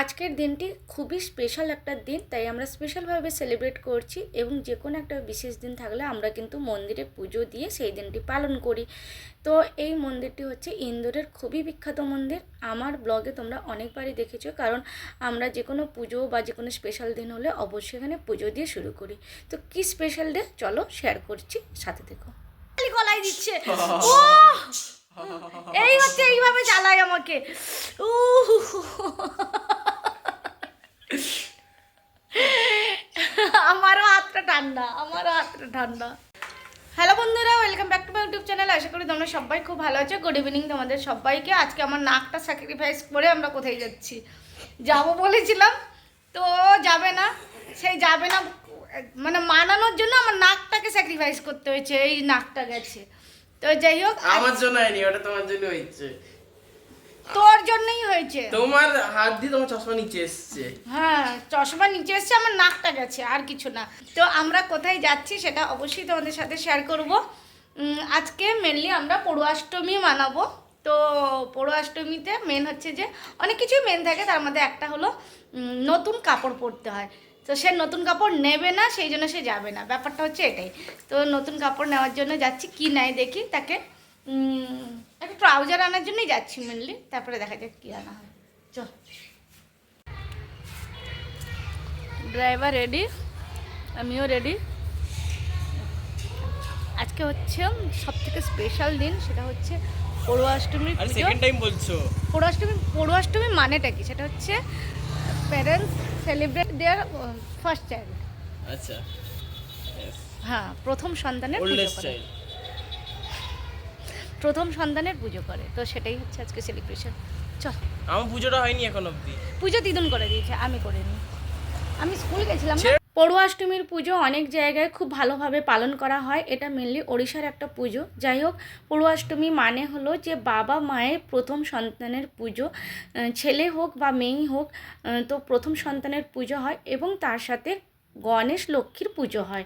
আজকের দিনটি খুবই স্পেশাল একটা দিন তাই আমরা স্পেশালভাবে সেলিব্রেট করছি এবং যে কোনো একটা বিশেষ দিন থাকলে আমরা কিন্তু মন্দিরে পুজো দিয়ে সেই দিনটি পালন করি। তো এই মন্দিরটি হচ্ছে ইন্দোরের খুবই বিখ্যাত মন্দির। আমার ব্লগে তোমরা অনেকবারই দেখেছ কারণ আমরা যে কোনো পুজো বা যে কোনো স্পেশাল দিন হলে অবশ্যই এখানে পুজো দিয়ে শুরু করি। তো কি স্পেশাল ডে চলো শেয়ার করছি সাথে দেখো গলায় দিচ্ছে। ও এই হচ্ছে এইভাবে জ্বালায় আমাকে আমারও হাতটা ঠান্ডা আমারও ঠান্ডা হ্যালো বন্ধুরা, welcome back to my YouTube channel. আশা করি তোমরা সবাই খুব ভালো আছো। গুড ইভিনিং তোমাদের সবাইকে। আজকে আমার নাকটা স্যাক্রিফাইস করে আমরা কোথায় যাচ্ছি? যাব বলেছিলাম, তো যাবে না। সেই যাবে না মানে মানানোর জন্য আমার নাকটাকে স্যাক্রিফাইস করতে হয়েছে। এই নাকটা গেছে। তো যাই হোক আমার জন্য হয়নি, ওটা তোমার জন্য হয়েছে। তোর জন্যই হয়েছে। তোমার হাত দিয়ে তোমার চশমা নিচে এসছে। হ্যাঁ চশমা নিচে এসছে আমার নাকটা গেছে আর কিছু না। তো আমরা কোথায় যাচ্ছি সেটা অবশ্যই তোমাদের সাথে শেয়ার করব। আজকে মেনলি আমরা পড়ুয়াষ্টমী মানাবো। তো পড়ুয়াষ্টমীতে মেন হচ্ছে যে অনেক কিছুই মেন থাকে তার মধ্যে একটা হলো নতুন কাপড় পরতে হয়। তো সে নতুন কাপড় নেবে না সেই জন্য সে যাবে না। ব্যাপারটা হচ্ছে এটাই। তো নতুন কাপড় নেওয়ার জন্য যাচ্ছি কি নাই দেখি তাকে একটা ট্রাউজার আনার জন্যই যাচ্ছি মেনলি তারপরে দেখা যাক কী আনা হয়। চল। ড্রাইভার রেডি আমিও রেডি আজকে হচ্ছে সব থেকে স্পেশাল দিন সেটা হচ্ছে পুজো। সেকেন্ড টাইম বলছো। পড়ুয়াষ্টমী পড়ুয়াষ্টমী মানেটা কি? সেটা হচ্ছে parents celebrate their first child আচ্ছা। হ্যাঁ প্রথম সন্তানের পুজো প্রথম সন্তানের পুজো করে। তো সেটাই হচ্ছে আজকে সেলিব্রেশন চল। আমার পুজোটা হয়নি এখন অবধি। পুজো দিদুন করে দিয়েছে আমি করিনি। আমি স্কুল গেছিলাম পড়ুয়াষ্টমীর পুজো অনেক জায়গায় খুব ভালোভাবে পালন করা হয়। এটা মেনলি ওড়িশার একটা পুজো। যাই হোক পড়ুয়াষ্টমী মানে হলো যে বাবা মায়ের প্রথম সন্তানের পুজো। ছেলে হোক বা মেয়েই হোক তো প্রথম সন্তানের পুজো হয় এবং তার সাথে গণেশ লক্ষ্মীর পুজো হয়।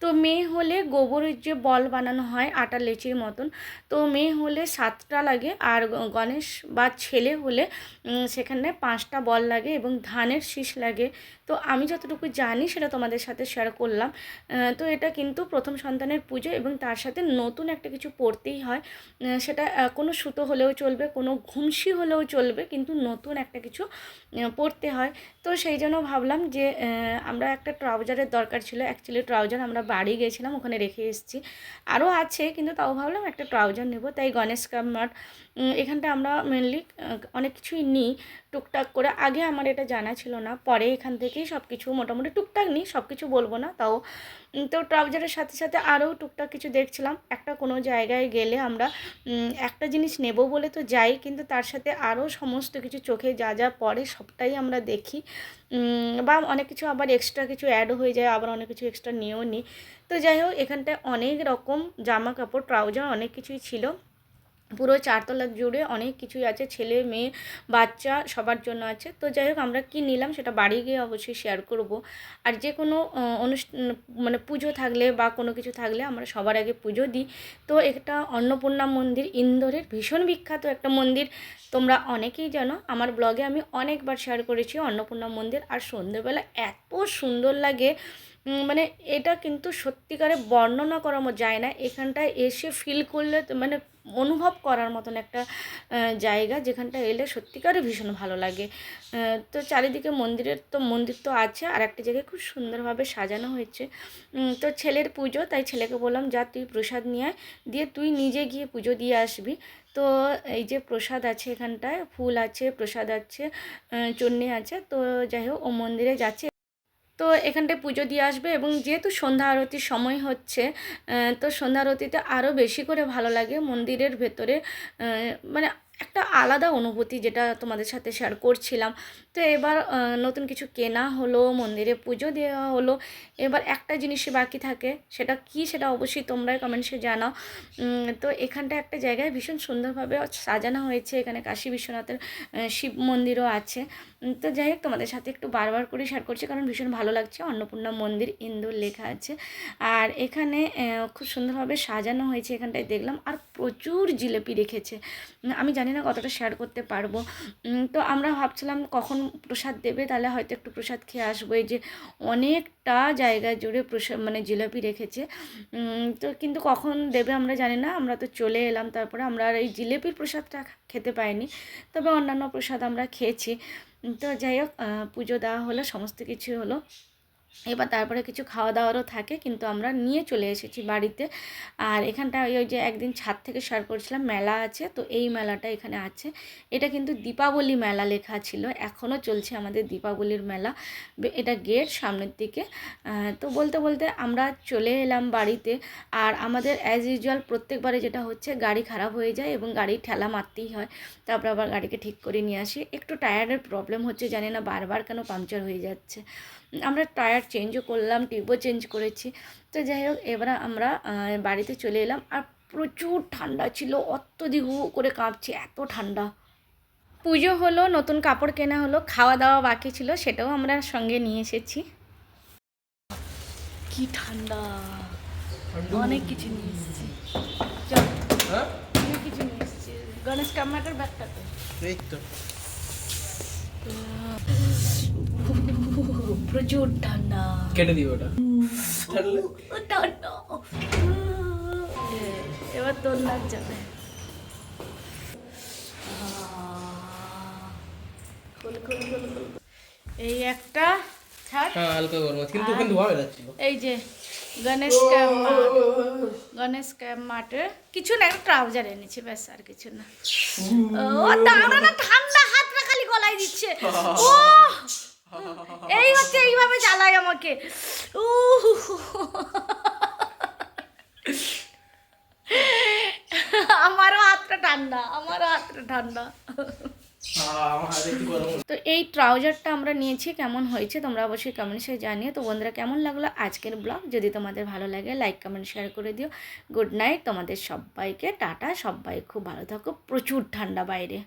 তো মেয়ে হলে গোবরের যে বল বানানো হয়, আটা, লেচির মতন, তো মেয়ে হলে সাতটা লাগে আর গণেশ বা ছেলে হলে সেখানে পাঁচটা বল লাগে এবং ধানের শীষ লাগে। তো আমি যতটুকু জানি সেটা তোমাদের সাথে শেয়ার করলাম। তো এটা কিন্তু প্রথম সন্তানের পুজো এবং তার সাথে নতুন একটা কিছু পড়তেই হয়। সেটা কোনো সুতো হলেও চলবে, কোনো ঘুমসি হলেও চলবে, কিন্তু নতুন একটা কিছু পড়তে হয়। তো সেই জন্য ভাবলাম যে আমরা একটা ট্রাউজারের দরকার ছিল। অ্যাকচুয়ালি ট্রাউজার আমরা বাড়ি গেছিলাম, ওখানে রেখে এসেছি। আরও আছে, কিন্তু তাও ভাবলাম একটা ট্রাউজার নেব। তাই গণেশ কামার এখানটা আমরা মেনলি অনেক কিছুই নিই টুকটাক করে। আগে আমার এটা জানা ছিল না, পরে এখান থেকেই সব কিছু মোটামুটি টুকটাক নিই সব কিছু বলব না, তাও তো ট্রাউজারের সাথে সাথে আরও টুকটাক কিছু দেখছিলাম। একটা কোনো জায়গায় গেলে আমরা একটা জিনিস নেব বলে তো যাই, কিন্তু তার সাথে আরও সমস্ত কিছু চোখে যা যা পড়ে সবটাই আমরা দেখি। বা অনেক কিছু আবার এক্সট্রা কিছু অ্যাডও হয়ে যায়, আবার অনেক কিছু এক্সট্রা নিয়েও নিই তো যাই হোক, এখানটায় অনেক রকম জামা কাপড় ট্রাউজার অনেক কিছুই ছিল। পুরো চারতলা জুড়ে অনেক কিছুই আছে, ছেলে, মেয়ে, বাচ্চা সবার জন্য আছে। তো যাই হোক, আমরা কি নিলাম সেটা বাড়ি গিয়ে অবশ্যই শেয়ার করব। আর যে কোনো অনুষ্ঠান মানে পুজো থাকলে বা কোনো কিছু থাকলে আমরা সবার আগে পুজো দিই। তো একটা অন্নপূর্ণা মন্দির, ইন্দোরের ভীষণ বিখ্যাত একটা মন্দির। তোমরা অনেকেই জানো, আমার ব্লগে আমি অনেকবার শেয়ার করেছি অন্নপূর্ণা মন্দির। আর সন্ধ্যেবেলা এত সুন্দর লাগে মানে এটা কিন্তু সত্যিকারে বর্ণনা করানো যায় না। এখানটায় এসে ফিল করলে মানে অনুভব করার মতন একটা জায়গা যেখানটা এলে সত্যিকারে ভীষণ ভালো লাগে। তো চারিদিকে মন্দিরের তো, মন্দির তো আছে, আর একটা জায়গায় খুব সুন্দরভাবে সাজানো হয়েছে। তো ছেলের পুজো, তাই ছেলেকে বললাম, যা, তুই প্রসাদ নিয়ে আয়। দিয়ে তুই নিজে গিয়ে পুজো দিয়ে আসবি। তো এই যে প্রসাদ আছে এখানটায়, ফুল আছে, প্রসাদ আছে চুন্নি আছে। তো যাই হোক, ও মন্দিরে যাচ্ছে। তো এখানটায় পুজো দিয়ে আসবে এবং যেহেতু সন্ধ্যা আরতির সময় হচ্ছে তো সন্ধ্যা আরতিতে আরও বেশি করে ভালো লাগে মন্দিরের ভেতরে মানে একটা আলাদা অনুভূতি যেটা তোমাদের সাথে শেয়ার করছিলাম। তো এবার নতুন কিছু কেনা হলো, মন্দিরে পুজো দেওয়া হলো, এবার একটা জিনিসই বাকি থাকে, সেটা কি সেটা অবশ্যই তোমরাই কমেন্টসে জানাও। তো এখানটা একটা জায়গায় ভীষণ সুন্দরভাবে সাজানো হয়েছে, এখানে কাশী বিশ্বনাথের শিব মন্দিরও আছে। তো যাই হোক, তোমাদের সাথে একটু বারবার করে শেয়ার করছি, কারণ ভীষণ ভালো লাগছে। অন্নপূর্ণা মন্দির ইন্দোর লেখা আছে। আর এখানে খুব সুন্দরভাবে সাজানো হয়েছে, এখানটায় দেখলাম। আর প্রচুর জিলেপি রেখেছে। আমি জানি না কতটা শেয়ার করতে পারব। তো আমরা ভাবছিলাম কখন প্রসাদ দেবে, তাহলে হয়তো একটু প্রসাদ খেয়ে আসব। এই যে অনেকটা জায়গা জুড়ে প্রসাদ মানে জিলাপি রেখেছে। তো কিন্তু কখন দেবে আমরা জানি না আমরা তো চলে এলাম। তারপরে আমরা আর এই জিলেপির প্রসাদটা খেতে পাইনি। তবে অন্যান্য প্রসাদ আমরা খেয়েছি। তো যাই হোক পুজো দেওয়া হলো, সমস্ত কিছু হলো। এবার তারপরে কিছু খাওয়া দাওয়ারও থাকে, কিন্তু আমরা নিয়ে চলে এসেছি বাড়িতে। আর এখানটা ওই যে একদিন ছাদ থেকে শেয়ার করছিলাম, মেলা আছে, তো এই মেলাটা এখানে আছে। এটা কিন্তু দীপাবলি মেলা লেখা ছিল, এখনও চলছে আমাদের দীপাবলির মেলা। এটা গেট সামনের দিকে। তো বলতে বলতে আমরা চলে এলাম বাড়িতে। আর আমাদের অ্যাজ ইউজুয়াল প্রত্যেকবারে যেটা হচ্ছে, গাড়ি খারাপ হয়ে যায় এবং গাড়ি ঠেলা মারতেই হয়। তারপর আবার গাড়িকে ঠিক করে নিয়ে আসি। একটু টায়ারের প্রবলেম হচ্ছে, জানি না বারবার কেন পাংচার হয়ে যাচ্ছে। আমরা টায়ার চেঞ্জও করলাম টিউবও চেঞ্জ করেছি। তো যাই হোক এবার আমরা বাড়িতে চলে এলাম। আর প্রচুর ঠান্ডা ছিল অত্যধিক করে কাঁপছে এত ঠান্ডা। পুজো হলো নতুন কাপড় কেনা হলো খাওয়া দাওয়া বাকি ছিল সেটাও আমরা সঙ্গে নিয়ে এসেছি। কি ঠান্ডা। অনেক কিছু নিয়ে এসেছি। হ্যাঁ? অনেক কিছু নিয়ে এসেছি। গণেশ কামাটার ব্যাগটাতে তো প্রচুর ঠান্ডা। কেটে দিও ওটা। ঠান্ডা। এবার তোর নাচ যাবে। এই একটা হ্যাঁ হালকা গরম কিন্তু এই যে গণেশ ক্যাম্প মাঠ। গণেশ ক্যাম্প মাঠে। কিছু না একটা ট্রাউজার এনেছি ব্যাস আর কিছু না। ও দাঁড়া না ঠান্ডা হাতটা খালি গলায় দিচ্ছে। ও এইভাবে জ্বালায় আমাকে? উ আমারও হাতটা ঠান্ডা আমারও হাতটা ঠান্ডা। তো এই ট্রাউজারটা আমরা নিয়েছি কেমন হয়েছে তোমরা অবশ্যই কমেন্টসে জানিও। তো বন্ধুরা কেমন লাগল আজকের ব্লগ যদি তোমাদের ভালো লাগে লাইক কমেন্ট শেয়ার করে দিও। গুড নাইট তোমাদের সবাইকে টাটা। সবাই খুব ভালো থাকো। প্রচুর ঠান্ডা বাইরে।